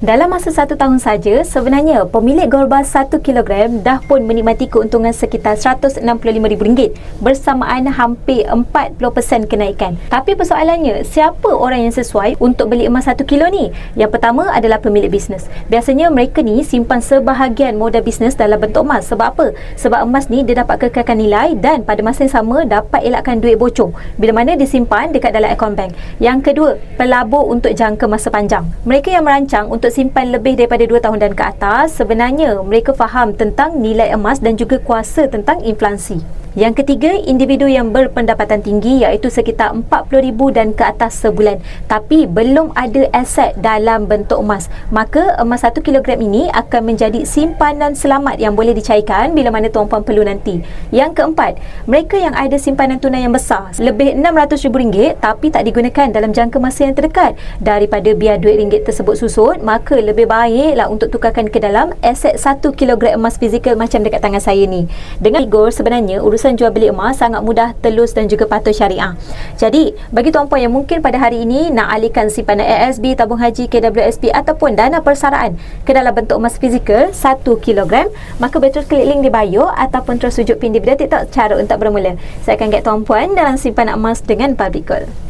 Dalam masa satu tahun saja, sebenarnya pemilik Gorba 1 kg dah pun menikmati keuntungan sekitar RM165,000 bersamaan hampir 40% kenaikan. Tapi persoalannya, siapa orang yang sesuai untuk beli emas 1 kilo ni? Yang pertama adalah pemilik bisnes. Biasanya mereka ni simpan sebahagian modal bisnes dalam bentuk emas. Sebab apa? Sebab emas ni dia dapat kekalkan nilai dan pada masa yang sama dapat elakkan duit bocor bila mana disimpan dekat dalam akaun bank. Yang kedua, pelabur untuk jangka masa panjang. Mereka yang merancang untuk simpan lebih daripada 2 tahun dan ke atas, sebenarnya mereka faham tentang nilai emas dan juga kuasa tentang inflasi. Yang ketiga, individu yang berpendapatan tinggi iaitu sekitar RM40,000 dan ke atas sebulan tapi belum ada aset dalam bentuk emas. Maka emas 1 kg ini akan menjadi simpanan selamat yang boleh dicairkan bila mana tuan-puan perlu nanti. Yang keempat, mereka yang ada simpanan tunai yang besar lebih RM600,000 tapi tak digunakan dalam jangka masa yang terdekat daripada biar duit ringgit tersebut susut maka lebih baiklah untuk tukarkan ke dalam aset 1 kg emas fizikal macam dekat tangan saya ni. Dengan figur sebenarnya urus urusan jual beli emas sangat mudah, telus dan juga patuh syariah. Jadi, bagi tuan-puan yang mungkin pada hari ini nak alihkan simpanan ASB, tabung haji, KWSP ataupun dana persaraan ke dalam bentuk emas fizikal 1 kg, maka betul klik link di bio ataupun terus rujuk pin di video TikTok cara untuk bermula. Saya akan get tuan-puan dalam simpanan emas dengan public call.